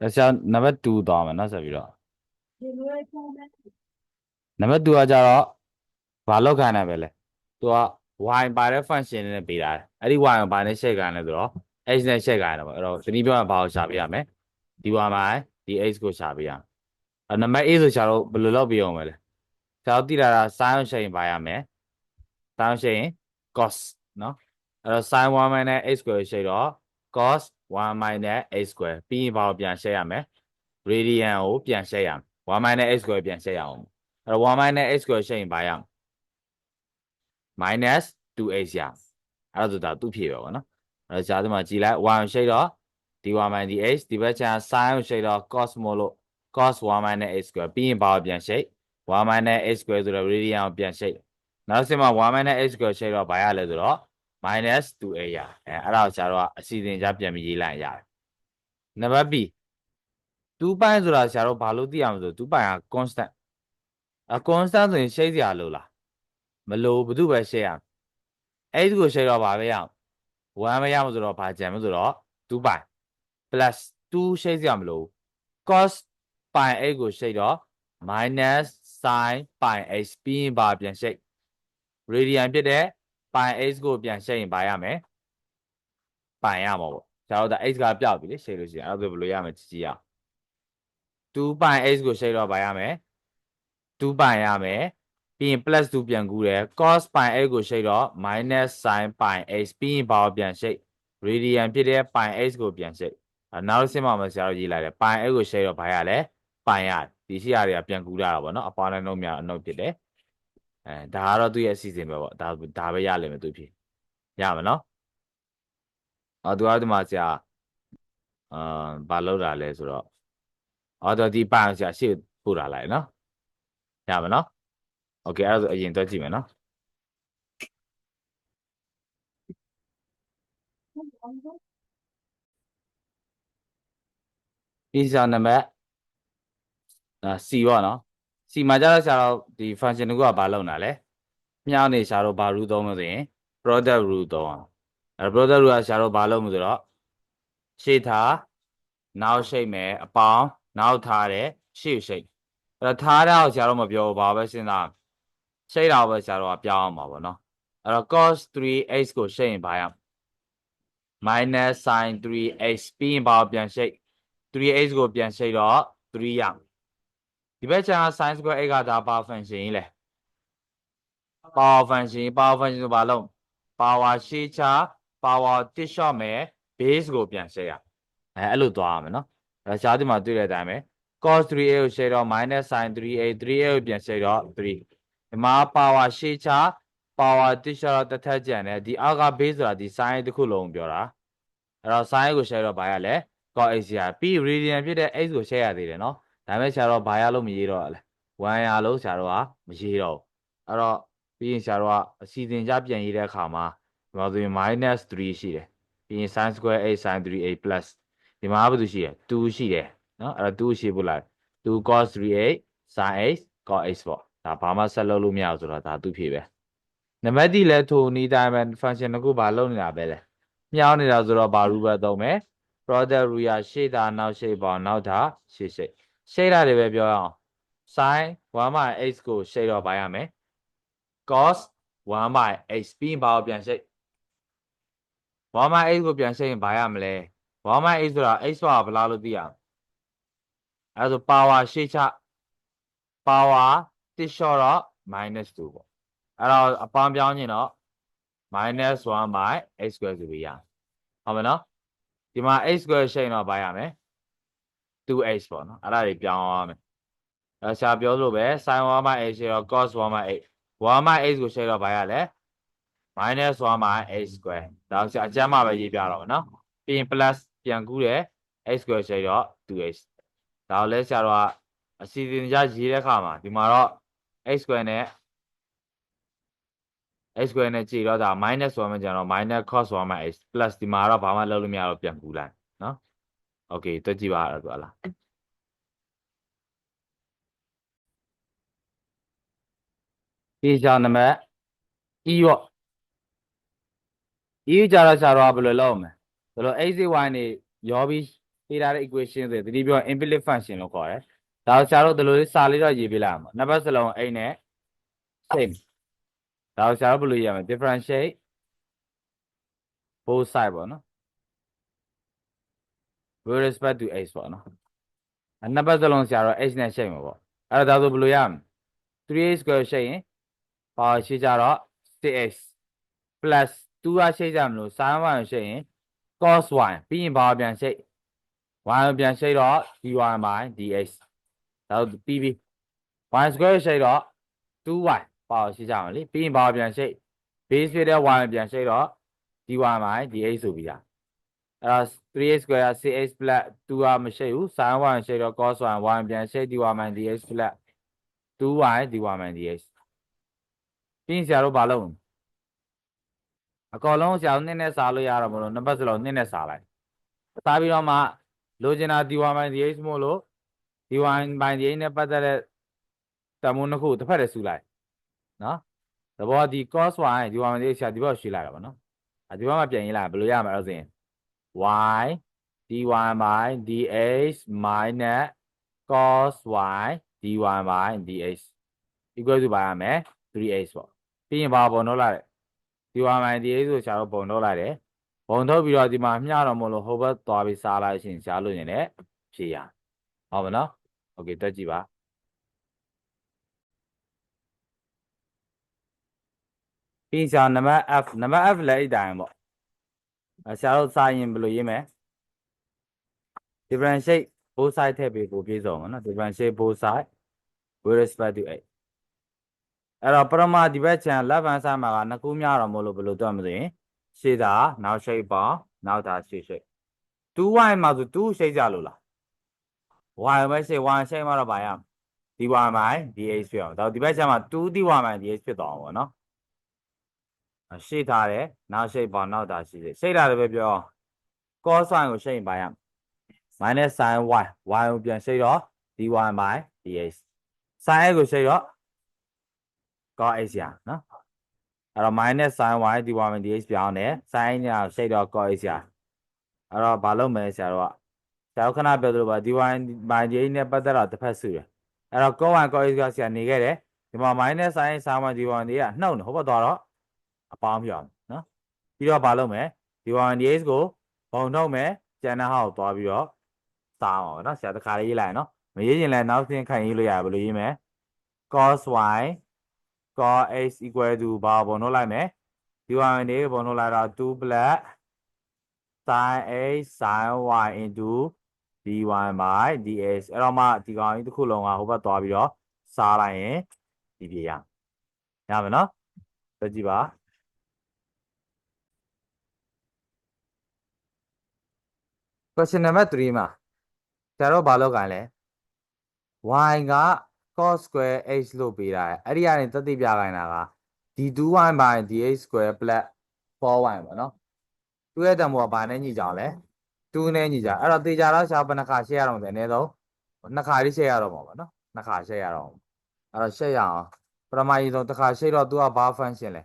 ဒါဆရာနံပါတ်2သွားမယ်နော်ဆက်ပြီးတော့နံပါတ်2ကကြတော့ဘာလောက်ခိုင်းတယ်ပဲလဲသူက y ပါတဲ့ function နဲ့ပေးတာတယ်အဲ့ဒီ y ကိုဘာနဲ့ share ခိုင်းလဲဆိုတော့ x နဲ့ share ခိုင်းတယ်ပေါ့အဲ့တော့တနည်းပြောရင်ဘာကိုရှာပေးရမလဲဒီ y မှာဒီ x ကိုရှာပေးရမယ်အဲ့နံပါတ် a ဆိုရှာတော့ဘယ်လိုလုပ်ပေးအောင်မလဲဆရာတို့သိတာက sin ကို share ရင်ပါရမယ် sin ကို share ရင် cos နော်အဲ့တော့ sin 1 minus x square ကို share တော့ cos 1 minus x square ပြီးရင်ဘာကိုပြန် share ရမလဲ radian ကိုပြန် share ရမယ်1 minus x square ပြန် share ရအောင်အဲ့တော့1 minus x square ရှင်းရင်ဘာရအောင် minus 2x ရအောင်အဲ့ဒါဆိုဒါသူ့ဖြေပဲပေါ့နော်အဲ့တော့ဂျာဒီမှာကြည်လိုက်1ကိုရှိတော့ဒီ1 minus ဒီ x ဒီဘက်ကျန် sin ကိုရှိတော့ cos မို့လို့ cos 1 minus x square ပြီးရင်ဘာကိုပြန်ရှိ1 minus x square ဆိုတော့ radian ကိုပြန်ရှိနောက်တစ်မှာ1 minus x square ရှိတော့ဘာရလဲဆိုတော့ minus 2a ရအဲအဲ့ဒါကိုဂျာတော့အစီအစဉ်ကြပြန်ပြီးရေးလိုက်ရတယ်နံပါတ် b 2ပိုင်းဆိုတာဆရာတို့ဘာလို့သိရမလို့2ပိုင်းက constant အ constant ဆိုရင်ရှိစရာလို့လားမလို့ဘာလို့ပဲရှိရအဲ့ဒီကိုရှိတော့ဘာပဲရအောင်1ပဲရမှာဆိုတော့ဘာကြံမဆိုတော့2ပိုင်း plus 2ရှိစရာမလို့ cos ပိုင်း x ကိုရှိတော့ minus sin ပိုင်း x ပြီးရင်ဘာပြန်ရှိ radian ဖြစ်တဲ့ ပိုင်း x ကိုပြန်ရှိရင်ဘာရမယ်ပိုင်ရမှာပေါ့ကျတော့ဒါ x ကပြောက်ပြီလေရှိလို့ရှိရင်အဲ့ဒါဆိုဘယ်လိုရမလဲကြည့်ကြည့်ရအောင်2ပိုင်း x ကိုရှိတော့ဘာရမယ်2ပိုင်ရမယ်ပြီးရင် plus 2ပြန်ကူးတယ် cos ပိုင် x ကိုရှိတော့ minus sin ပိုင် x ပြီးရင်ဘာကိုပြန်ရှိ radian ဖြစ်တဲ့ပိုင် x ကိုပြန်ရှိအဲနောက်တစ်ဆင့်မှာမဆရာတို့ရေးလိုက်တယ်ပိုင် x ကိုရှိတော့ဘာရလဲပိုင်ရဒီရှိရတွေကပြန်ကူးတာပေါ့နော်အပေါင်းနဲ့နှုတ်များအနှုတ်ဖြစ်တယ် အဲဒါကတော့သူ့ရဲ့အစီအစဉ်ပဲပေါ့ဒါဒါပဲရလိမ့်မယ်သူဖြစ်ရမယ်နော်အော်သူကဒီမှာဆရာအာဘာလောက်တာလဲဆိုတော့အော်တော့ဒီပိုင်ဆရာရှေ့ပို့တာလိုက်နော်ရမယ်နော်โอเคအဲ့ဒါဆိုအရင်တွက်ကြည့်မယ်နော်ဒီစာနံပါတ်အာ C ပေါ့နော် C မှာကျတော့ဆရာတော့ဒီ function တခုကဘာလုပ်တာလဲမြောင်းနေဆရာတော့ဘာ rule သုံးလို့ဆိုရင် product rule သုံးအောင်အဲ product rule ကဆရာတော့ဘာလုပ်မလို့ဆိုတော့ရှေ့ထားနောက်ရှိတ်မယ်အပေါင်းနောက်ထားတယ်ရှေ့ရှိတ်အဲ့တော့ထားတာကိုဆရာတော့မပြောဘူးဘာပဲစဉ်းစားရှိတ်တာပဲဆရာတော့ပြောင်းအောင်ပါဗောနော်အဲ့တော့ cos 3x ကိုရှိတ်ရင်ဘာရ minus sin 3x ပြီးရင်ဘာကိုပြန်ရှိတ် 3x ကိုပြန်ရှိတ်တော့3ရ ဒီဘက်ကျန် sin square x ကဒါ power function ကြီးလဲ power function power function ဆိုဘာလုံး power ရှေ့ချ power တစ်လျှော့မယ် base ကိုပြန်ရှယ်ရအဲအဲ့လိုသွားရမယ်နော်အဲရှားဒီမှာတွေ့တဲ့အတိုင်းပဲ cos 3a ကိုရှယ်တော့ minus sin 3a 3a ကိုပြန်ရှယ်တော့3ဒီမှာ power ရှေ့ချ power တစ်လျှော့တော့တစ်ထက်ကျန်တယ်ဒီအောက်က base ဆိုတာဒီ sin တစ်ခုလုံးပြောတာအဲ့တော့ sin ကိုရှယ်တော့ဘာရလဲ cos x ရပြီး radian ဖြစ်တဲ့ x ကိုရှယ်ရသေးတယ်နော် ဒါပေမဲ့ဆရာတော့ဘာရလို့မရေးတော့လဲ1ရလို့ဆရာတော့မရေးတော့ဘူးအဲ့တော့ပြီးရင်ဆရာတော့အစီအစဉ်ကြပြန်ရေးတဲ့အခါမှာဒီမှာဆိုရင် minus 3ရှိတယ်ပြီးရင် sin square a sin 3a plus ဒီမှာဘာလို့ရှိရ2ရှိတယ်နော်အဲ့တော့2ရှိဖို့လား2 cos 3a sin x cos x ပေါ့ဒါဘာမှဆက်လုပ်လို့မရဘူးဆိုတော့ဒါသူဖြေပဲနံပါတ်ဒီလဲထိုနီးတိုင်းပဲ function တစ်ခုဘာလုပ်နေတာပဲလဲမြောင်းနေတာဆိုတော့ဘာ rule ပဲသုံးမယ် product rule ရရှေ့တာနောက်ရှေ့ပေါ့နောက်တာရှေ့ရှေ့ ရှေ့တာတွေပဲပြောရအောင် sin 1 by x ကိုရှေ့တော့ပါရမယ် cos 1 by x ပြီးရင်ဘာကိုပြန်ရှေ့1 by x ကိုပြန်ရှေ့ရင်ဘာရမလဲ1 by x ဆိုတာ x ဆိုတာဘယ်လောက်လို့သိရအောင်အဲဒါဆို power ရှေ့ချ power တစ်လျှော့တော့ minus 2ပေါ့အဲ့တော့အပေါင်းပြောင်းရင်တော့ minus 1 by x square ဆိုပြီးရအောင်ဟုတ်မယ်နော်ဒီမှာ x square ရှိရင်တော့ဘာရမလဲ 2x ပေါ့နော်အဲ့ဒါတွေပြောင်းရမယ်အဲဆရာပြောလို့ပဲ sin 1 by x ရှိတော့ cos 1 by x 1 by x ကိုရှိတော့ဘာရလဲ minus 1 by x square ဒါဆရာအကျမ်းမှပဲရေးပြတော့မယ်နော်ပြီးရင် plus ပြန်ကူးတယ် x square ရှိတော့ 2x ဒါကိုလဲဆရာတော့အစီအစဉ်ကြရေးတဲ့အခါမှာဒီမှာတော့ x square နဲ့ x square နဲ့ကြည့်တော့ဒါ minus 1မှကျတော့ minus cos 1 by x plus ဒီမှာတော့ဘာမှလုပ်လို့မရတော့ပြန်ကူးလိုက် နော် okay တွက်ကြည့်ပါတော့သူလားဒီကြောင့်နံပါတ် e ရော e ကြတော့ဆရာတော်ကဘယ်လိုလုပ်မလဲဒါလို့ x y နေရောပြီးပေးထားတဲ့ equation ဆိုရင်တတိပြော implicit function လို့ခေါ်တယ်ဒါကိုဆရာတို့ဒီလိုလေးစာလေးတော့ရေးပေးလိုက်အောင်နှစ်ဘက်စလုံး a နဲ့ same ဒါကိုဆရာတို့ဘယ်လိုရေးရမလဲ differentiate both side ပေါ့နော် with respect to x ပေါ့နော်အနှစ်ဘက်စလုံးဆရာတို့ x နဲ့ရှိမှာပေါ့အဲ့ဒါဒါဆိုဘယ်လိုရမလဲ 3x square ရှိရင်ပါရှိကြတော့ 6x plus 2ကရှိကြမလို့ sin y ရှိရင် cos y ပြီးရင်ဘာပြန်ရှိ y ပြန်ရှိတော့ dy by dx ဒါဆိုပြီးပြီ y square ရှိတော့ 2y ပါရှိကြမှာလေပြီးရင်ဘာပြန်ရှိ base ဖြစ်တဲ့ y ပြန်ရှိတော့ dy by dx ဆိုပြီးတာ အဲ့တော့ 3x square က 6x plus 2ကမရှိဘူး sin y ရှိတော့ cos y y ပြန်ရှိ dy by dx plus 2y dy by dx ပြီးရင်ဆရာတို့ဘာလုပ်လဲအကောင်လုံးဆရာတို့နှစ်နဲ့စားလို့ရတော့မလို့နှစ်ပတ်စလုံးနှစ်နဲ့စားလိုက်စားပြီးတော့မှလိုချင်တာ dy by dx မို့လို့ dy by dx နဲ့ပတ်သက်တဲ့တမုန်းတစ်ခုတစ်ဖက်တည်းစုလိုက်နော်သဘောဒီ cos y dy by dx ဆရာဒီဘက်ရွှေ့လိုက်တာပါနော်အဒီဘက်မှာပြန်ရေးလိုက်ဘယ်လိုရမလဲအဲ့ဒါဆိုရင် y dy by dx minus cos y dy by dx equal to ပါရမယ် 3x ပေါ့ပြီးရင်ဘာပုံတော့လာတယ် dy by dx ဆိုချာတော့ပုံတော့လာတယ်ပုံထုတ်ပြီးတော့ဒီမှာမျှတော့မလို့ဟိုဘက်သွားပြီးစားလိုက်ရှင်ရှားလို့ရင်လည်းဖြေရဟုတ်မလား okay တက်ကြည့်ပါပြီးရင်ရှားနံပါတ် f နံပါတ် f လည်းအဲ့တိုင်းပေါ့ ဆရာတို့စာရင်ဘယ်လိုရေးမလဲ differentiate both side ထည့်ပြီးပို့ပြေဆုံးပါနော် differentiate both side with respect to a အဲ့တော့ပရမဒီဘက်ခြံ left hand side မှာကနှစ်ခုများတော့မလို့ဘယ်လိုတွက်မလဲရှေ့တာနောက်ရှိတ်ပါနောက်တာရှေ့ရှိတ် 2y မှာဆို2ရှိတ်ကြလို့လား y ပဲရှိတ် y ရှိတ်မှာတော့ဗာရ dy မိုင် dx ဖြစ်အောင်ဒါဒီဘက်ခြံမှာ2 dy မိုင် dx ဖြစ်သွားအောင်ပေါ့နော် ရှေ့ထားတယ်နောက်ရှိတ်ပါနောက်တာရှိတယ်ရှိတ်တာလည်းပဲပြော cos y ကိုရှိတ်ပါရ minus sin y y ကိုပြန်ရှိတ်တော့ dy by dx sin x ကိုရှိတ်တော့ cos x ရနော်အဲ့တော့ minus sin y dy by dx ပြောင်းတယ် sin ညာရှိတ်တော့ cos x ရအဲ့တော့ဘာလုပ်မလဲဆရာတို့ကဆရာတို့ခဏပြောသလိုပါ dy by dx နဲ့ပတ်သက်တော့တစ်ဖက်စုတယ်အဲ့တော့ cos y cos x ကဆရာနေခဲ့တယ်ဒီမှာ minus sin sin y dy by dx ကနှုတ်နေဟိုဘက်သွားတော့ အပေါင်းပြောင်းနော်ပြီးတော့ဘာလုပ်မလဲ dy by dx ကိုပုံထုတ်မယ်ကျန်တဲ့ဟာကိုသွားပြီးတော့စားအောင်နော်ဆရာတခါလေးရေးလိုက်နော်မရေးရင်လည်းနောက်သင်ခံရေးလို့ရတယ်ဘယ်လိုရေးမလဲ cos y cos x equal to ဘာပုံထုတ်လိုက်မယ်ဒီဝိုင်းနေပုံထုတ်လိုက်တော့2 plus sin x sin y into dy by dx အဲ့တော့မှဒီကောင်ကြီးတစ်ခုလုံးကဟိုဘက်သွားပြီးတော့စားလိုက်ရင်ဒီပြေရရမယ်နော်ကြည့်ပါ question number 3မှာဆရာတို့ဘာလုပ်ခိုင်းလဲ y က cos square h လို့ပေးတာအဲ့ဒီကနေသက်သေပြခိုင်းတာက d2y by dx square plus 4y ပေါ့နော်သူရဲ့တံမိုးကဘာနဲ့ညီကြအောင်လဲ2နဲ့ညီကြအဲ့တော့သေချာတော့ရှားဘယ်နှခါရှေ့ရအောင်လဲအနည်းဆုံးနှစ်ခါလေးရှေ့ရတော့မှာပေါ့နော်နှစ်ခါရှေ့ရတော့အဲ့တော့ရှေ့ရအောင်ပထမကြီးဆုံးတစ်ခါရှေ့တော့သူကဘာ function လဲ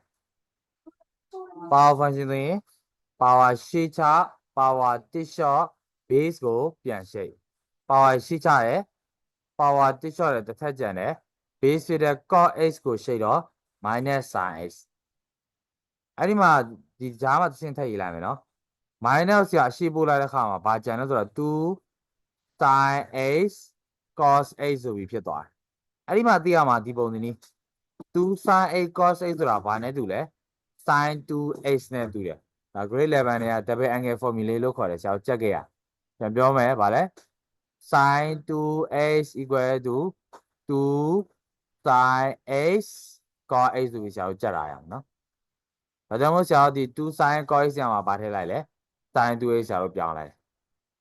power function ဆိုရင် power ရှေ့ချ power တစ်လျှော့ base ကိုပြန်ရှိပ် power ရှိချတယ် power တိချော့တယ်တစ်ဖက်ကျန်တယ် base ဖြစ်တဲ့ cos x ကိုရှိပ်တော့ minus sin x အဲ့ဒီမှာဒီကြားမှာသင်းထည့်ရေးလိုက်မယ်နော် minus ဆရာရှိပို့လိုက်တဲ့ခါမှာဘာကျန်လဲဆိုတော့2 sin x cos x ဆိုပြီးဖြစ်သွားတယ်အဲ့ဒီမှာသိရမှာဒီပုံစံနည်း2 sin a cos a ဆိုတာဘာနဲ့တူလဲ sin 2h နဲ့တူတယ်ဒါ grade 11တွေက double angle formula လို့ခေါ်တယ်ဆရာတို့ကြက်ခဲ့ရ ပြန်ပြောမယ်ဗာလဲ sin 2x equal to 2 sin x cos x ဆိုပြီးဆရာတို့ကြက်လာရအောင်နော်ဒါကြောင့်မို့ဆရာတို့ဒီ2 sin cos x ရမှာဗာထည့်လိုက်လဲ sin 2x ဆရာတို့ပြောင်းလိုက်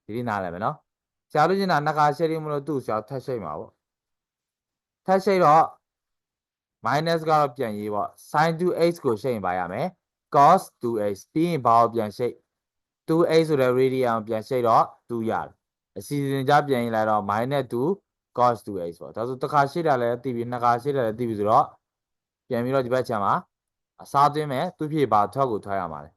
ဒီဒီနားလည်မယ်နော်ဆရာတို့ကျင်တာနှစ်ခါရှယ်ရီမလို့သူ့ဆရာထပ်ရှိတ်မှာပေါ့ထပ်ရှိတ်တော့ minus ကတော့ပြန်ရေးပေါ့ sin 2x ကိုရှိတ်ရင်ပါရမယ် cos 2x ပြီးရင်ဘာကိုပြန်ရှိတ် 2x ဆိုတဲ့ radian ပြန်ရှိတ်တော့2ရတယ်အစီအစဉ်ကြပြန်ရင်လိုက်တော့ -2 cos 2x ပေါ့ဒါဆိုတစ်ခါရှိတာလည်းသိပြီနှစ်ခါရှိတာလည်းသိပြီဆိုတော့ပြန်ပြီးတော့ဒီဘက်ခြမ်းမှာအစားသွင်းမယ်သူဖြစ်ပါထွက်ကိုထွက်ရမှာလေ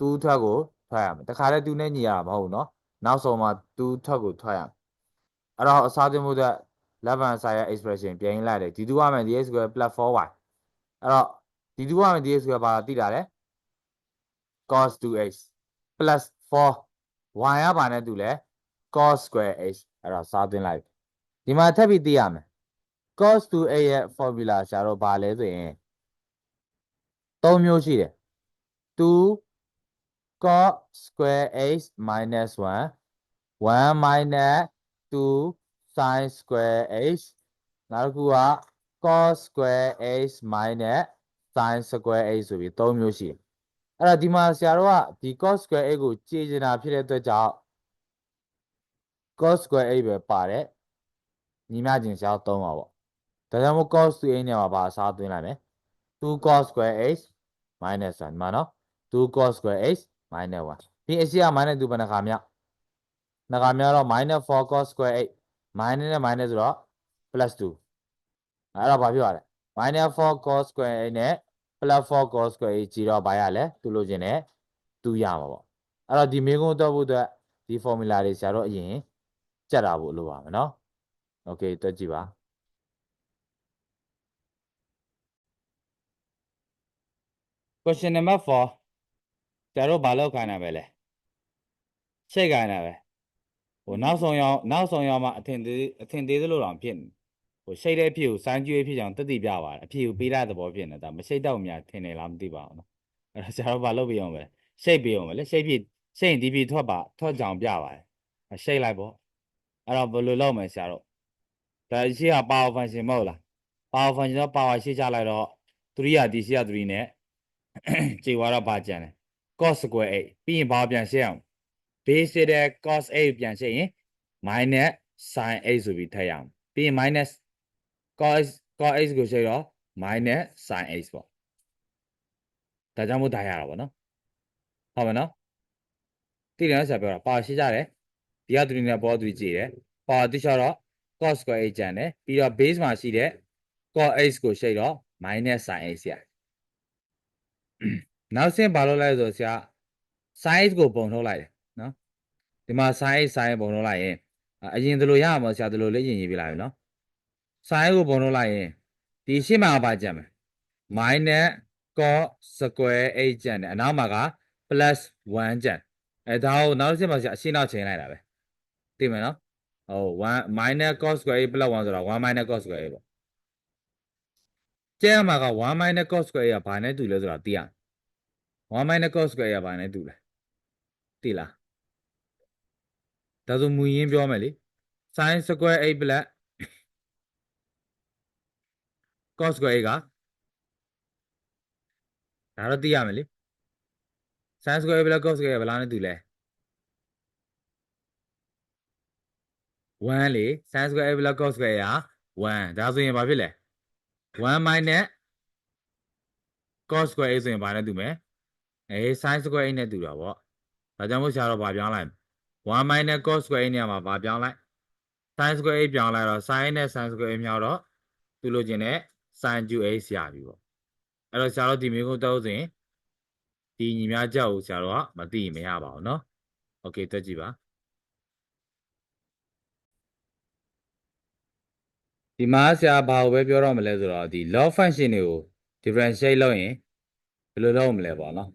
2ထွက်ကိုထွက် ထွက်ရမယ်တခါတည်း2နဲ့ညီရတာမဟုတ်ဘူးเนาะနောက်ဆုံးမှာ2ထွက်ကိုထွက်ရမယ်အဲ့တော့အစားသွင်းမှုအတွက် left hand side ရဲ့ expression ပြန်ရင်းလိုက်တယ်ဒီ2ရမယ် dx square plus 4y အဲ့တော့ဒီ2ရမယ် dx square ဘာသိတာလဲ cos 2x plus 4 y ကဘာနဲ့တူလဲ cos square h အဲ့တော့စားသွင်းလိုက်ဒီမှာထပ်ပြီးသိရမယ် cos 2a ရဲ့ formula ရှာတော့ဘာလဲဆိုရင်၃မျိုးရှိတယ်2 cos square h minus 1 1 minus 2 sin square h နောက်တစ်ခုက cos square h minus sin square h ဆိုပြီး၃မျိုးရှိတယ် အဲ့တော့ဒီမှာဆရာတို့ကဒီ cos square h ကိုကြည်ကျင်တာဖြစ်တဲ့အတွက်ကြောင့် cos square h ပဲပါတယ်ညီမချင်းရှားသုံးပါပေါ့ဒါကြောင့်မို့ cos 2a နဲ့မှာပါအစားသွင်းလိုက်မယ်2 cos square h minus 1ဒီမှာနော်2 cos square h minus 1ပြီးအရှိက minus 2ဘယ်နှခါမြောက်နှခါမြောက်တော့ minus 4 cos square h minus နဲ့ minus ဆိုတော့ plus 2အဲ့တော့ဘာဖြစ်သွားလဲ minus 4 cos square h နဲ့ plus 4 cos square h ကြီးတော့ဘာရလဲသူလို့ခြင်းနဲ့2ရမှာပေါ့အဲ့တော့ဒီမေကုန်းတော့ဖို့အတွက်ဒီ formula တွေဆရာတို့အရင်ကြက်တာဖို့လိုပါမယ်နော် okay တွက်ကြည့်ပါ question number 4ကျတော့ဘာလောက်ခိုင်းတာပဲလဲချိတ်ခိုင်းတာပဲဟိုနောက်ဆုံးရောက်နောက်ဆုံးရောက်မှအထင်သေးအထင်သေးသလိုတော့ဖြစ်နေ ဟိုရှိတ်တဲ့အဖြစ်ကိုစမ်းကြွေးဖြစ်အောင်တက်တည်ပြပါတယ်အဖြစ်ကိုပေးတဲ့သဘောဖြစ်နေတာမရှိတ်တော့များထင်နေလားမသိပါဘူးနော်အဲ့တော့ကျတော့ဘာလုပ်ပြအောင်ပဲရှိတ်ပြအောင်ပဲလေရှိတ်ဖြစ်ရှိတ်ရင်ဒီဖြစ်ထွက်ပါထွက်ကြောင်ပြပါတယ်ရှိတ်လိုက်ပေါ့အဲ့တော့ဘယ်လိုလုပ်မလဲဆရာတို့ဒါရှိက power function မဟုတ်လား power function တော့ power ရှိချလိုက်တော့3ရဒီရှိရ3နဲ့ကြေွားတော့ဘာကြံလဲ cos square 8ပြီးရင်ဘာပြန်ရှင်းအောင် base ရှိတဲ့ cos 8ပြန်ရှင်းရင် minus sin 8ဆိုပြီးထည့်ရအောင်ပြီးရင် minus cos cos 8ကိုရှင်းတော့ minus sin 8ပေါ့ဒါကြောင့်မို့ဒါရတာပေါ့နော်ဟုတ်မယ်နော်တိတယ်နော်ဆရာပြောတာပါရှိကြတယ်ဒီကသူတွေနဲ့ပေါ်သူကြည့်တယ်ပါတိချတော့ cos square 8ကျန်တယ်ပြီးတော့ base မှာရှိတဲ့ cos 8ကိုရှင်းတော့ minus sin 8ရနောက်ဆင့်ဘာလုပ်လိုက်ဆိုဆရာ size ကိုပုံထုတ်လိုက်တယ်နော်ဒီမှာ size size ပုံထုတ်လိုက်ရင်အရင်ဒီလိုရမှာဆရာဒီလိုလေးရင်ရေးပြလိုက်ပြီနော် size ကိုပုံထုတ်လိုက်ရင်ဒီရှင်းမှာပါကြံမယ် minus cos square 8ကျန်တယ်အနောက်မှာက plus 1ကျန်အဲဒါကိုနောက်တစ်ချက်မှာဆရာအရှင်းနောက်ချိန်လိုက်တာပဲသိမယ်နော်ဟို1 minus cos square 8 plus 1ဆိုတော့1 minus cos square 8ပေါ့ကျဲမှာက1 minus cos square 8ကဘာနဲ့တူလဲဆိုတော့သိရ1 minus cos square 8ကဘာနဲ့တူလဲသိလားဒါဆိုမူရင်းပြောမယ်လေ sin square 8 plus cos square 8ကဒါတော့သိရမယ်လေ sin square 8 plus cos square 8ကဘယ်လားနဲ့တူလဲ1လေ sin square 8 plus cos square 8က1ဒါဆိုရင်ဘာဖြစ်လဲ1 minus cos square 8ဆိုရင်ဘာနဲ့တူမလဲအေး sin square 8နဲ့တူတာပေါ့ဒါကြောင့်မို့ဆရာတော့ဗာပြောင်းလိုက်1 minus cos square 8နေရာမှာဗာပြောင်းလိုက် sin square 8ပြောင်းလိုက်တော့ sin နဲ့ sin square 8မြောက်တော့သူလိုချင်တဲ့ sin ju a ဆရာပြီပေါ့အဲ့တော့ဆရာတို့ဒီမျိုးကိုတောက်ဆိုရင်ဒီညီများကြောက်ကိုဆရာတို့ကမသိရင်မရပါဘူးเนาะโอเคတက်ကြည့်ပါဒီမှာဆရာဘာကိုပဲပြောတော့မလဲဆိုတော့ဒီ log function တွေကို differentiate လုပ်ရင်ဘယ်လိုလုပ်မလဲပေါ့နော်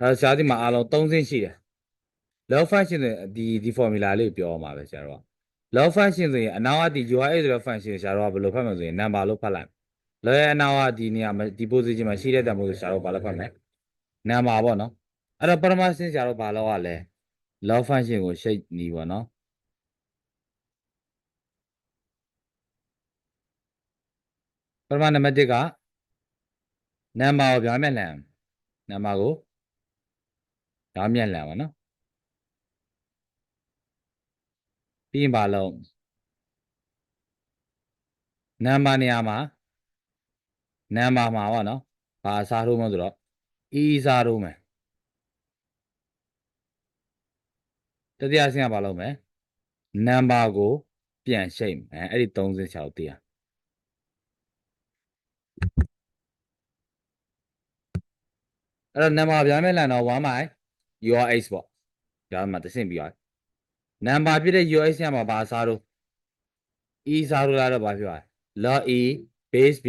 အဲဆရာဒီမှာအားလုံး၃ဆင့်ရှိတယ် log function ဆိုရင်ဒီဒီ formula လေးကိုပြောအောင်ပါပဲဆရာတို့က log function ဆိုရင်အနောက်ကဒီ URL ဆိုတဲ့ function ဆရာတို့ကဘယ်လိုဖတ်မလဲဆိုရင် number လို့ဖတ်လိုက် log ရဲ့အနောက်ကဒီနေရာမှာဒီ position မှာရှိတဲ့တန်ဖိုးဆိုဆရာတို့ဘာလို့ဖတ်မလဲ number ပေါ့နော်အဲ့တော့ပထမဆင့်ဆရာတို့ဘာလုပ်ရလဲ log function ကို shape နီးပေါ့နော်ပထမနံပါတ်1က number ကိုပြောင်းမြန်လှန် number ကိုပြောင်းမြန်လှန်ပါနော်ပြီးရင်ဘာလုံး number နေရာမှာ number မှာပေါ့နော်ဘာအစားထိုးမလို့ဆိုတော့ e စားထိုးမယ်တတိယဆင့်ကဘာလုပ်မလဲ number ကိုပြန်ရှိတ်မယ်အဲ့ဒီ30ချောက်တည်ရအဲ့တော့ number ဗျာမဲ့လန်တော့1 by your x ပေါ့ဒါမှတဆင့်ပြီးသွားနံပါတ်ဖြစ်တဲ့ your x ညမှာဘာစားတော့ e စားလို့လာတော့ဘာဖြစ်သွားလဲ log e base b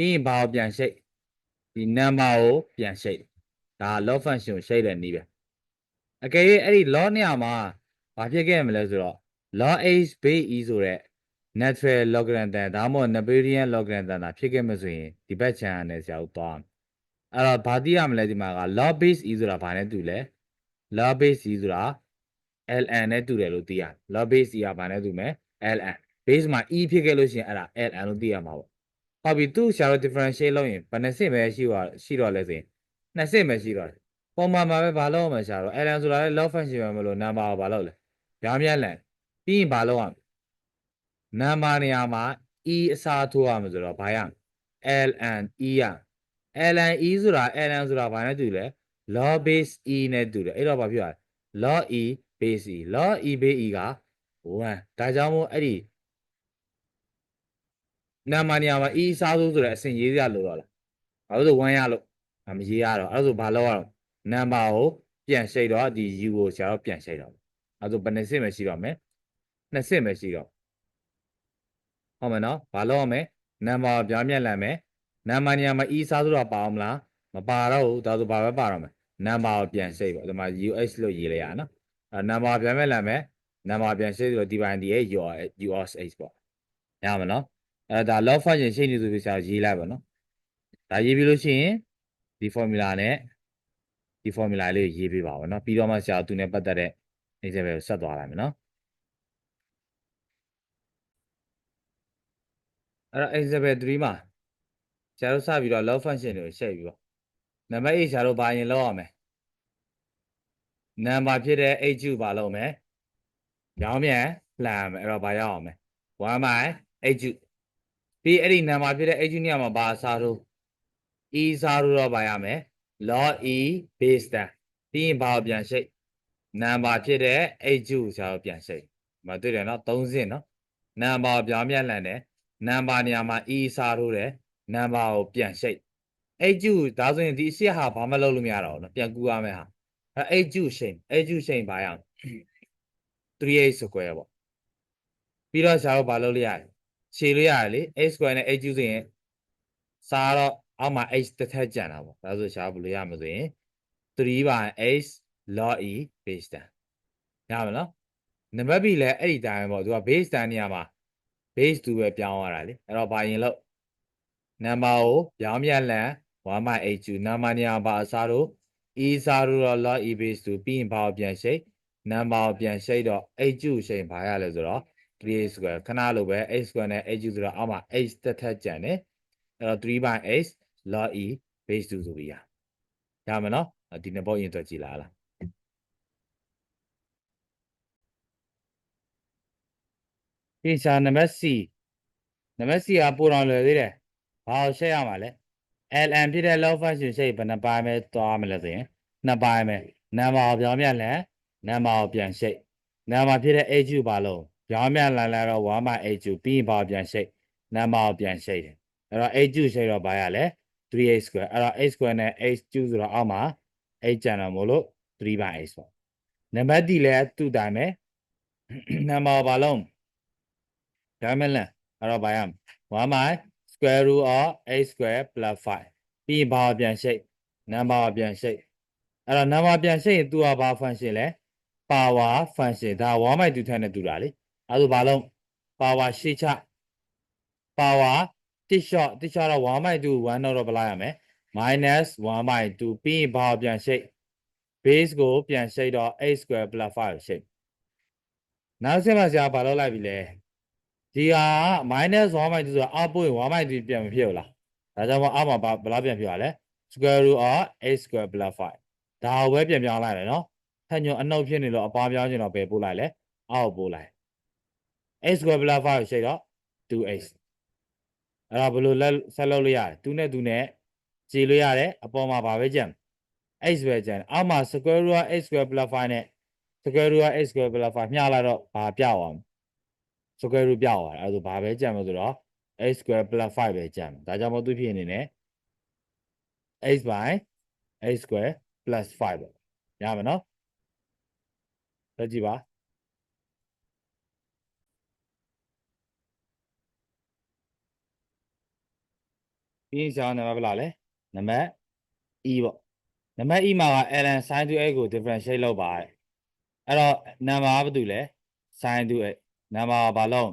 ပြီးရင်ဘာကိုပြန်ရှိတ်ဒီနံပါတ်ကိုပြန်ရှိတ်ဒါ log function ကိုရှိတ်တဲ့နည်းပဲအကယ်၍အဲ့ဒီ log နေရာမှာဘာဖြစ်ခဲ့မလဲဆိုတော့ log h base e ဆိုတဲ့ natural logarithm ဒါမှမဟုတ် Neperian logarithm တာဖြစ်ခဲ့မှဆိုရင်ဒီဘက်ခြမ်းနဲ့ဆရာတို့သွားအဲ့တော့ဘာသိရမလဲဒီမှာက log base e ဆိုတာဘာနဲ့တူလဲ log base e ဆိုတာ ln နဲ့တူတယ်လို့သိရတယ် log base e ကဘာနဲ့တူမလဲ ln base မှာ e ဖြစ်ခဲ့လို့ရှိရင်အဲ့ဒါ ln လို့သိရမှာပေါ့ ဟုတ်ပြီသူ့ဆရာတို့ differentiate လုပ်ရင်ဘယ်နှစစ်ပဲရှိတော့ရှိတော့လဲဆိုရင်နှစ်စစ်ပဲရှိတော့တယ်ပုံမှန်မှာပဲဘာလုပ်အောင်မဆရာတို့ ln ဆိုတာလေ log function ပဲမလို့ number ကိုဘာလုပ်လဲပြောင်းပြန်လန်ပြီးရင်ဘာလုပ်ရမလဲနံပါတ်နေရာမှာ e အစားထိုးရမှာဆိုတော့ဘာရမလဲ ln e ရ ln e ဆိုတာ ln ဆိုတာဘာနဲ့တူလဲ log base e နဲ့တူတယ်အဲ့တော့ဘာဖြစ်ရလဲ log e base e log e base e က1ဒါကြောင့်မို့အဲ့ဒီ နံပါတ်နေရာမှာ e အစားထိုးဆိုတဲ့အဆင့်ရေးရလို့တော့လားဘာလို့ဆို1ရလို့မရေးရတော့အဲ့ဒါဆိုဘာလုပ်ရအောင်နံပါတ်ကိုပြန်ရှိတ်တော့ဒီ u ကိုဆရာတော့ပြန်ရှိတ်တော့အဲ့ဒါဆိုဘယ်နှစ်စစ်ပဲရှိတော့မယ်နှစ်စစ်ပဲရှိတော့ဟုတ်မယ်နော်ဘာလုပ်ရမလဲနံပါတ်ပြောင်းပြန်လာမယ်နံပါတ်နေရာမှာ e စားဆိုတာပါအောင်မလားမပါတော့ဘူးဒါဆိုဘာပဲပါတော့မယ်နံပါတ်ကိုပြန်စိတ်ပေါ့ဒီမှာ us လို့ရေးလိုက်ရနော်အဲနံပါတ်ပြန်မဲ့လာမယ်နံပါတ်ပြန်စိတ်ဆိုတော့ဒီပိုင်းဒီရဲ့ your us ပေါ့ရမှာနော် အဲဒါ log function ရှိနေသူပြစားရေးလိုက်ပါနော်ဒါရေးပြီးလို့ရှိရင်ဒီ formula နဲ့ဒီ formula လေးကိုရေးပေးပါဦးနော်ပြီးတော့မှဆရာသူနဲ့ပတ်သက်တဲ့ example ကိုဆက်သွားလိုက်မယ်နော်အဲ့တော့ example 3မှာဆရာတို့စပြီးတော့ log function တွေကိုရှေ့ပြီးတော့နံပါတ်8ဆရာတို့ဘာရင်လောက်ရမလဲနံပါတ်ဖြစ်တဲ့ h ကိုဘာလုပ်မလဲရောင်းမြန်လှမ်းမယ်အဲ့တော့ဘာရအောင်မလဲ1 by h ပြီးအဲ့ဒီနံပါတ်ဖြစ်တဲ့ h နေရာမှာဘာအစားထိုး e စားထိုးတော့ဘာရမယ် log e base တန်ပြီးရင်ဘာကိုပြန်ရှိတ်နံပါတ်ဖြစ်တဲ့ h ကိုဆရာတို့ပြန်ရှိတ်မတွေ့တယ်နော်3စင်းနော်နံပါတ်ပြောင်းပြန်လှန်တယ်နံပါတ်နေရာမှာ e စားထိုးတယ်နံပါတ်ကိုပြန်ရှိတ်အဲ့ကျူဒါဆိုရင်ဒီအရှိဟာဘာမှလုပ်လို့မရတော့ဘူးနော်ပြန်ကူရမယ်ဟာအဲ့အဲ့ကျူရှိန်အဲ့ကျူရှိန်ဘာရအောင် 3a square ပေါ့ပြီးတော့ရှားတော့ဘာလုပ်လို့ရလဲ ခြေလို့ရတယ်လေ a square နဲ့ a ကျူဆိုရင်စားတော့အောက်မှာ h တစ်ထက်ကျန်တာပေါ့ဒါဆိုရှားဘယ်လိုရမလဲဆိုရင်3 by h log e base 10ရမယ်နော်နံပါတ် b လည်းအဲ့ဒီတိုင်းပေါ့သူက base 10နေရာမှာ base 2ပဲပြောင်းရတာလေအဲ့တော့ဘာရင်လို့နံပါတ်ကိုပြောင်းပြန်လန်1 by h နံပါတ်နေရာပါအစားတို့ e စားတို့တော့ log e base 2ပြီးရင်ဘာကိုပြန်ရှိတ်နံပါတ်ကိုပြန်ရှိတ်တော့ h ကိုရှိတ်ဘာရလဲဆိုတော့ 3a square ခဏလိုပဲ h square နဲ့ h ဆိုတော့အောက်မှာ h တစ်ထက်ကျန်တယ်အဲ့တော့3 by h log e base 2ဆိုပြီးရရမယ်နော်ဒီနှစ်ပုတ်ရင်တွေ့ကြည့်လာလားဒီစာနံပါတ် C နံပါတ် C ကပိုတော်လွယ်သေးတယ်ဘာကိုရှက်ရမှာလဲ ln ဖြစ်တဲ့ log function ရှိဘယ်နှပိုင်းပဲသွားမလဲဆိုရင်နှစ်ပိုင်းပဲနံပါတ်ကိုပြောင်းပြန်လဲနံပါတ်ကိုပြန်ရှိနံပါတ်ဖြစ်တဲ့ h ဘာလို့ ပြောင်းပြန်လာလာတော့1 by h ပြီးရင်ဘာကိုပြန်ရှိနံပါတ်ကိုပြန်ရှိတယ်အဲ့တော့ h ရှိတော့ဘာရလဲ 3h square အဲ့တော့ h square နဲ့ h ကျူဆိုတော့အောက်မှာ h ကျန်တော့မို့လို့3 by h ပေါ့နံပါတ် d လည်းသူ့တိုင်းပဲနံပါတ်ဘာလုံးဒါမှမဟုတ်အဲ့တော့ဘာရမလဲ1 by square root of a square plus 5ပြီးရင်ဘာပြန်ရှိတ်နံပါတ်ပြန်ရှိတ်အဲ့တော့နံပါတ်ပြန်ရှိတ်ရင်သူကဘာ function လဲ power function ဒါ1 by 2ထက်နဲ့တူတာလေ အဲ့ဒါဘာလုံး power ရှေ့ချ power တစ် short တစ် short တော့1 by 2 1တော့ဘယ်လိုက်ရမလဲ minus 1 by 2ပြီးရင်ဘာပြန်ရှိတ် base ကိုပြန်ရှိတ်တော့ a square plus 5ရှိတ်နောက်ဆက်မှာဆရာဘာလုပ်လိုက်ပြီလဲဒီဟာ minus 1 by 2ဆိုတော့အောက်ပို့ရင်1 by 2ပြန်မဖြစ်ဘူးလားဒါကြောင့်မို့အောက်မှာဘာဘယ်လောက်ပြန်ဖြစ်ရလဲ square root of a square plus 5ဒါကိုပဲပြန်ပြောင်းလိုက်တယ်နော်ထညွန်အနှုတ်ဖြစ်နေလို့အပါပြောင်းချင်တော့ပဲပို့လိုက်လဲအောက်ပို့လိုက် a square plus 5ကိုရှိတော့ 2h အဲ့တော့ဘယ်လိုလက်ဆက်လုပ်လို့ရလဲ2နဲ့2နဲ့ခြေလို့ရတယ်အပေါ်မှာဘာပဲကြံ h ပဲကြံအောက်မှာ square root of a square plus 5နဲ့ square root of a square plus 5မျှလိုက်တော့ဘာပြောက်အောင် square root ပြောက်သွားတယ်အဲ့ဒါဆိုဘာပဲကြံမလို့ဆိုတော့ a square plus 5ပဲကြံဒါကြောင့်မို့သူဖြစ်အနေနဲ့ h by a square plus 5ပဲရမယ်နော်လက်ကြည့်ပါ ပြီးရင်ရှာနံပါတ်ဘယ်လားလဲနံပါတ် e ပေါ့နံပါတ် e မှာက ln sin to a ကို differentiate လုပ်ပါတဲ့အဲ့တော့နံပါတ်ကဘာတူလဲ sin to a နံပါတ်ကဘာလုံး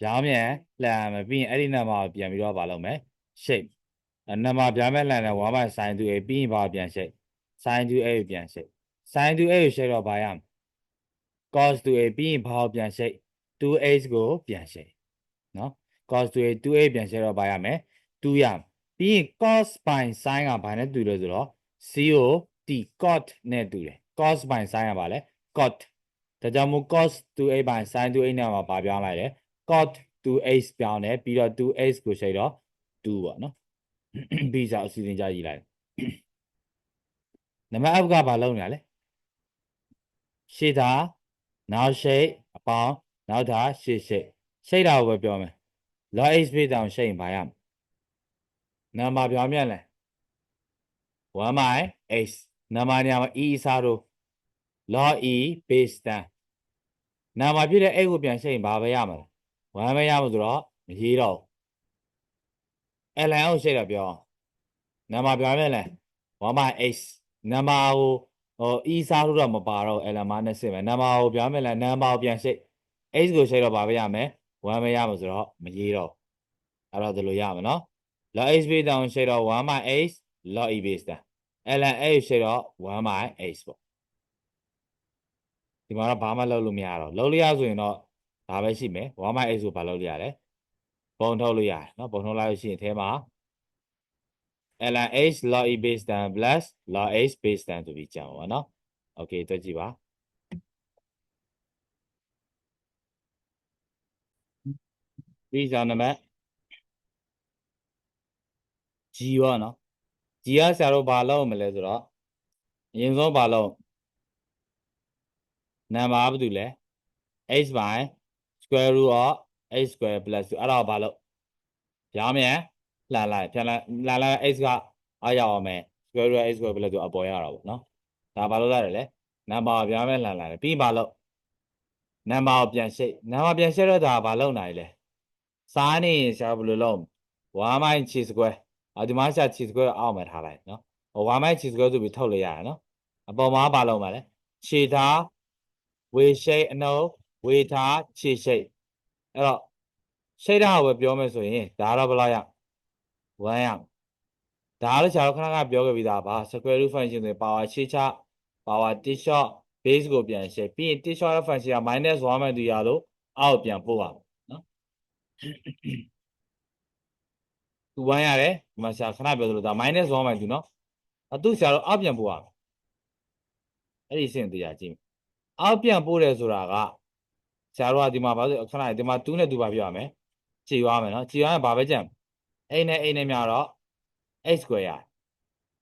ပြောင်းပြန်လှန်မယ်ပြီးရင်အဲ့ဒီနံပါတ်ကိုပြန်ပြီးတော့ဘာလုပ်မယ် shape နံပါတ်ပြောင်းပြန်လှန်တယ်1 by sin to a ပြီးရင်ဘာပြန် shape sin to a ကိုပြန် shape sin to a ကို shape တော့ဘာရမလဲ cos to a ပြီးရင်ဘာကိုပြန် shape 2h ကိုပြန် shape နော် cos to a 2a ပြန် shape တော့ဘာရမယ် 2ရမယ်ပြီးရင် cos by sin ကဘာနဲ့တူလဲဆိုတော့ COT cot နဲ့တူတယ် cos by sin ကဘာလဲ cot ဒါကြောင့်မို့ cos 2a by sin 2a နဲ့မှာဘာပြောင်းလိုက်လဲ cot 2h ပြောင်းတယ်ပြီးတော့ 2h ကိုရှိတော့2ပေါ့နော်ပြီးကြအစီအစဉ်ကြရေးလိုက်နံပါတ် f ကဘာလုပ်နေရလဲရှေ့သာနောက်ရှိတ်အပေါင်းနောက်သာရှေ့ရှိတ်ရှိတ်တာကိုပဲပြောမယ် log h ပေးတောင်ရှိတ်ရင်ဘာရမလဲ နံပါတ်ပြောင်းမြန်လဲ1 by h နံပါတ်ညမှာ e စားတော့ log e base 10နာမဖြစ်တဲ့ x ကိုပြန်ရှိတ်ရင်ဘာပဲရမှာလဲ1ပဲရမှာဆိုတော့မရေးတော့ ln ကိုရှိတ်တော့ပြောနာမပြောင်းမြန်လဲ1 by h နံပါတ်ကိုဟို e စားလို့တော့မပါတော့ ln မနဲ့စစ်မယ်နံပါတ်ကိုပြောင်းမြန်လဲနံပါတ်ကိုပြန်ရှိတ် h ကိုရှိတ်တော့ဘာပဲရမယ်1ပဲရမှာဆိုတော့မရေးတော့အဲ့တော့ဒီလိုရမှာနော် log h base တောင်ရှိတ်တော့1 by h log e base 10 ln h ရှိတော့1 by h ပေါ့ဒီမှာတော့ဘာမှလုပ်လို့မရတော့လုပ်လို့ရဆိုရင်တော့ဒါပဲရှိမယ်1 by h ကိုဘာလုပ်လို့ရလဲပုံထုတ်လို့ရတယ်เนาะပုံထုတ်လိုက်လို့ရှိရင်အဲမှာ ln h log e base 10 plus log h base 10ဆိုပြီးကြံပါเนาะ okay တွက်ကြည့်ပါပြီးကြနံပါတ် G ရောနော် G ကဆရာတို့ဘာလောက်မလဲဆိုတော့အရင်ဆုံးဘာလောက်နံပါတ်ဘာတူလဲ x by square root of x square plus 2အဲ့ဒါဘာလို့ရောင်းမြန်လှန်လိုက်ပြန်လိုက်လှန်လိုက် x ကအရောက်အောင်မယ် square root of x square plus 2အပေါ်ရတာပေါ့နော်ဒါဘာလို့လဲလဲနံပါတ်ပြောင်းမြန်လှန်လိုက်ပြီးဘာလို့နံပါတ်ပြန်ရှိနံပါတ်ပြန်ရှိတော့ဒါဘာလို့နိုင်လဲစားနေရင်ရှားဘယ်လိုလုပ်1 minus square အဒီမှာဆရာ chi square အောက်မှာထားလိုက်နော်ဟို1 by chi square ဆိုပြီးထုတ်လို့ရတယ်နော်အပေါ်မှာဘာလုပ်မှာလဲခြေထားဝေရှိတ်အနှုတ်ဝေထားခြေရှိတ်အဲ့တော့ရှိတ်တာကိုပဲပြောမယ်ဆိုရင်ဒါတော့ဘယ်လောက်ရ1ရဒါလည်းခြားတော့ခဏခဏပြောခဲ့ပြီးသားပါ square root function ဆိုရင် power ခြေချ power t short base ကိုပြန်ရှိတ်ပြီးရင် t short function က -1 မှတူရလို့အောက်ပြန်ပို့ပါနော် သူ1ရတယ်ဒီမှာဆရာခဏပြောသလိုဒါ -1 မှတူနော်အတူဆရာတော့အောက်ပြန်ပို့ပါအဲ့ဒီအဆင့်တရားကြည့်အောက်ပြန်ပို့တယ်ဆိုတာကဆရာတို့ကဒီမှာဘာလို့ခဏဒီမှာ2နဲ့2ပါပြရမယ်ခြေရွားမယ်နော်ခြေရွားရင်ဘာပဲကြံအိနဲ့အိနဲ့များတော့ x square ရ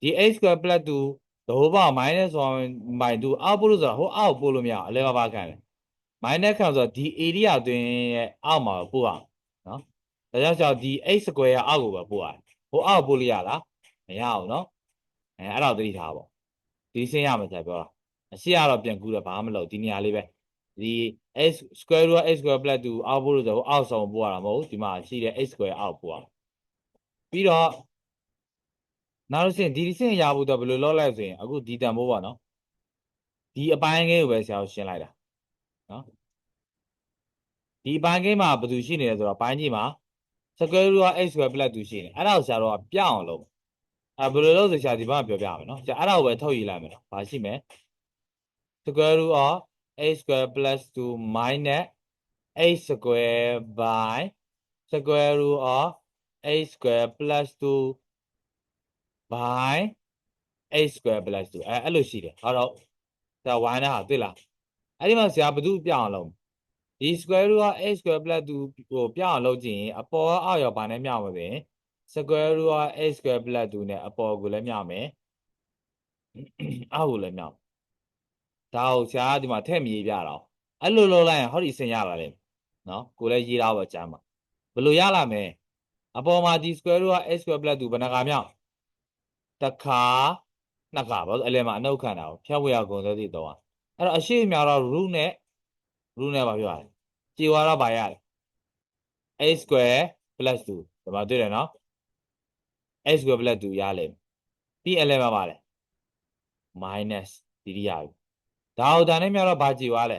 ဒီ x square plus 2ဒိုးပေါ minus 1 by 2အောက်ပို့လို့ဆိုတာဟိုအောက်ပို့လို့မရအလဲပါပါခံတယ် minus ခံဆိုတော့ဒီ area အတွင်းရဲ့အောက်မှာပို့အောင်နော် ဒါကြောင့်ကျောက်ဒီ x square ရအောက်ကိုပဲပို့ရတယ်ဟိုအောက်ပို့လို့ရလားမရဘူးနော်အဲအဲ့တော့သတိထားပါဒီစင်းရမှာဆက်ပြောတာအရှိကတော့ပြန်ကူးတော့ဘာမှမလုပ်ဒီနေရာလေးပဲဒီ x square root x square plus 2အောက်ပို့လို့ဆိုဟိုအောက်ဆောင်ပို့ရတာမဟုတ်ဒီမှာရှိတဲ့ x square အောက်ပို့ရပြီးတော့နောက်တစ်ဆင့်ဒီဆင့်ရဖို့တော့ဘယ်လိုလုပ်လိုက်ဆိုရင်အခုဒီတန်ဖိုးပါနော်ဒီအပိုင်းငယ်ကိုပဲဆရာရှင်းလိုက်တာနော်ဒီအပိုင်းငယ်မှာဘယ်သူရှိနေလဲဆိုတော့ပိုင်းကြီးမှာ square root x square plus 2ရှိနေအဲ့ဒါကိုဆရာတို့ကပြအောင်လုပ်အဲဘယ်လိုလုပ်ဆိုဆရာဒီဘက်ပြောပြမယ်နော်ဆရာအဲ့ဒါကိုပဲထုတ်ယူလိုက်မယ်နော်ဘာရှိမလဲ square root of a square plus 2 minus a square by square root of a square plus 2 by a square plus 2အဲအဲ့လိုရှိတယ်ဟောတော့ဒါ y နဲ့ဟာတွေ့လားအဲ့ဒီမှာဆရာဘယ်သူပြအောင်လုပ် ဒီ square root of a square plus 2ကိုပြအောင်လုပ်ကြည့်ရင်အပေါ်အောက်ရောဘာနဲ့မျှမှာလဲ square root of a square plus 2နဲ့အပေါ်ကိုလည်းမျှမယ်အောက်ကိုလည်းမျှမယ်ဒါကိုဆရာကဒီမှာထည့်မြေးပြတော့အဲ့လိုလုပ်လိုက်ရင်ဟောဒီစင်ရလာတယ်နော်ကိုလည်းရေးထားပါကျမ်းပါဘယ်လိုရလာမလဲအပေါ်မှာဒီ square root က x square plus 2ဘယ်နှခါမြောက်တစ်ခါနှစ်ကဘာလို့အလဲမှာအနှုတ်ခံတာကိုဖြတ်ဝေရကုန်သေးသေးတော့အဲ့တော့အရှိအများတော့ root နဲ့ root နဲ့ဘာပြောရလဲကြည်ဝါတော့ဘာရလဲ a square plus 2ဒီမှာတွေ့တယ်နော် a square plus 2ရလိမ့်မယ်ပြီးအလဲမှာပါလဲ minus ဒီဒီရပြီဒါဟုတ်တာနဲ့မြောက်တော့ဘာကြည်ဝါလဲ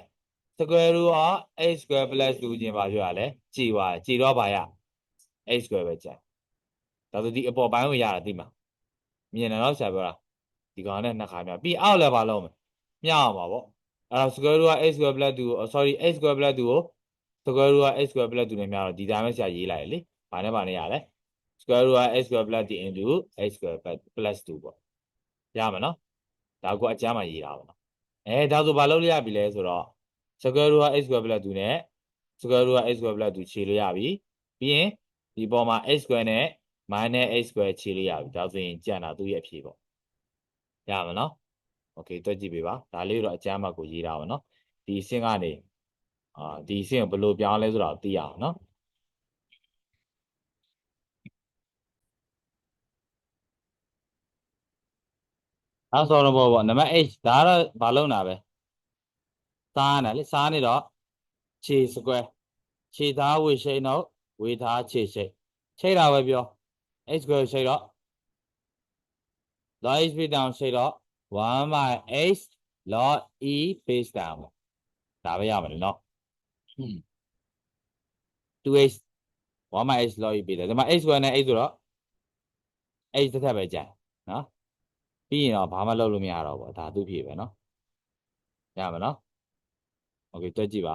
square root of a square plus 2ချင်းဘာပြောရလဲကြည်ဝါကြည်တော့ဘာရ a square ပဲကြိုင်ဒါဆိုဒီအပေါ်ပိုင်းကိုရတာသိမှာမြင်တယ်နော်ဆရာပြောတာဒီကောင်နဲ့နှစ်ခါမြောက်ပြီးအောက်လည်းဘာလုပ်မလဲမြောက်အောင်ပါဗော အဲ့တော့ square root of a square plus 2ကို sorry a square plus 2ကို square root of a square plus 2နဲ့မြောက်တော့ဒီတိုင်းပဲဆရာရေးလိုက်လေဘာနဲ့ဘာနဲ့ရလဲ square root of a square plus 2 into a square plus 2ပေါ့ရမှာနော်ဒါကအကျမ်းမှာရေးတာပါနော်အဲဒါဆိုဘာလုပ်လို့ရပြီလဲဆိုတော့ square root of a square plus 2နဲ့ square root of a square plus 2ခြေလို့ရပြီပြီးရင်ဒီပေါ်မှာ a square နဲ့ minus a square ခြေလို့ရပြီဒါဆိုရင်ကြံတာသူ့ရဲ့အဖြေပေါ့ရမှာနော် โอเคတွက်ကြည့်ပေးပါဒါလေးတော့အကျမ်းမှာကိုရေးတာပါနော်ဒီအဆင့်ကနေအာဒီအဆင့်ကိုဘယ်လိုပြောင်းလဲဆိုတာကိုသိရအောင်နော်အဲဆိုတော့ပေါ့နံပါတ် h ဒါကတော့ဘာလုံးတာပဲစားနေလေစားနေတော့ခြေ square ခြေသားဝေရှိန်တော့ဝေသားခြေရှိန်ချိန်တာပဲပြော h square ရှိန်တော့ log h base down ရှိန်တော့ 1 by h log e base down ဒါပဲရမယ်လေနော် 2h 1 by h log e base down ဒီမှာ h square နဲ့ h ဆိုတော့ h တစ်ထပ်ပဲကြာနော်ပြီးရင်တော့ဘာမှလုပ်လို့မရတော့ဘူးဒါသူ့ဖြေပဲနော်ရမယ်နော်โอเคတွက်ကြည့်ပါ